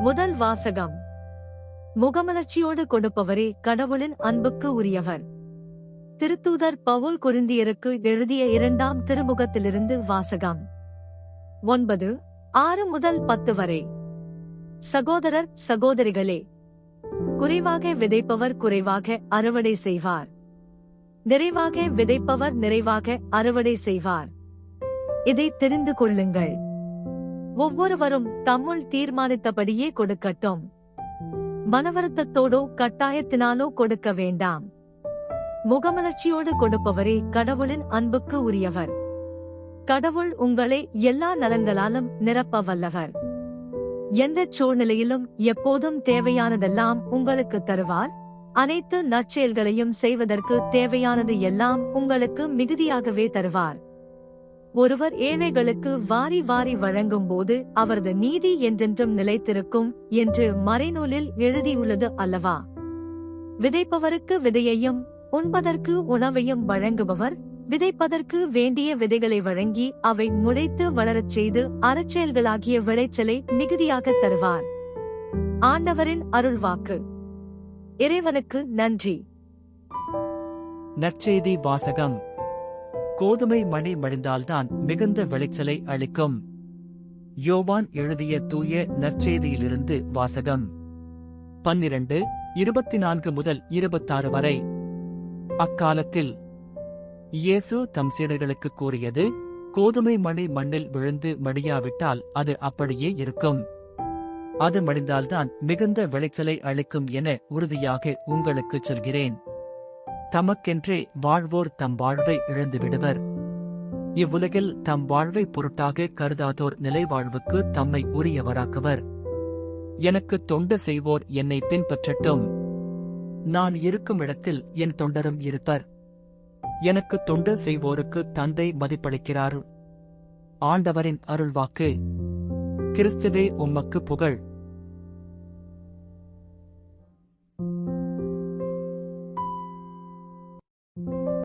முதல் வாசகம். முகமலர்ச்சியோடு கொடுப்பவரே கடவுளின் அன்புக்கு உரியவர். திருத்தூதர் பவுல் குருந்தியருக்கு எழுதிய இரண்டாம் திருமுகத்திலிருந்து வாசகம். ஒன்பது ஆறு முதல் பத்து வரை. சகோதரர் சகோதரிகளே குறைவாக விதைப்பவர் குறைவாக அறுவடை செய்வார். நிறைவாக விதைப்பவர் நிறைவாக அறுவடை செய்வார். இதை தெரிந்து கொள்ளுங்கள். ஒவ்வொருவரும் தம்முள் தீர்மானித்தபடியே கொடுக்கட்டும். மனவருத்தத்தோடோ கட்டாயத்தினாலோ கொடுக்க வேண்டாம். முகமலர்ச்சியோடு கொடுப்பவரே கடவுளின் அன்புக்கு உரியவர். கடவுள் உங்களை எல்லா நலன்களாலும் நிரப்ப வல்லவர். எந்த சூழ்நிலையிலும் எப்போதும் தேவையானதெல்லாம் உங்களுக்கு தருவார். அனைத்து நற்செயல்களையும் செய்வதற்கு தேவையானது எல்லாம் உங்களுக்கு மிகுதியாகவே தருவார். ஒருவர் ஏழைகளுக்கு வாரி வாரி வழங்கும் போது அவரது நீதி என்றென்றும் நிலைத்திருக்கும் என்று மறைநூலில் எழுதியுள்ளது அல்லவா? விதைப்பவருக்கு விதையையும் உண்பதற்கு உணவையும் வழங்குபவர் விதைப்பதற்கு வேண்டிய விதைகளை வழங்கி அவை முளைத்து வளரச் செய்து அறச்செயல்களாகிய விளைச்சலை மிகுதியாக தருவார். ஆண்டவரின் அருள்வாக்கு. இறைவனுக்கு நன்றி. நற்செய்தி வாசகம். கோதுமை மணி மடிந்தால்தான் மிகுந்த விளைச்சலை அளிக்கும். யோவான் எழுதிய தூய நற்செய்தியிலிருந்து வாசகம். பன்னிரண்டு இருபத்தி நான்கு முதல் இருபத்தாறு வரை. அக்காலத்தில் இயேசு தம் சீடர்களுக்கு கூறியது கோதுமை மணி மண்ணில் விழுந்து மடியாவிட்டால் அது அப்படியே இருக்கும். அது மடிந்தால்தான் மிகுந்த விளைச்சலை அளிக்கும் என உறுதியாக உங்களுக்குச் சொல்கிறேன். தமக்கென்றே வாழ்வோர் தம் வாழ்வை இழந்து விடுவர். இவ்வுலகில் தம் வாழ்வை பொருட்டாக கருதாதோர் நிலைவாழ்வுக்கு தம்மை உரியவராக்குவர். எனக்கு தொண்டு செய்வோர் என்னை பின்பற்றட்டும். நான் இருக்கும் இடத்தில் என் தொண்டரும் இருப்பர். எனக்கு தொண்டு செய்வோருக்கு தந்தை மதிப்பளிக்கிறார். ஆண்டவரின் அருள்வாக்கு. கிறிஸ்துவே உம்மக்கு புகழ்.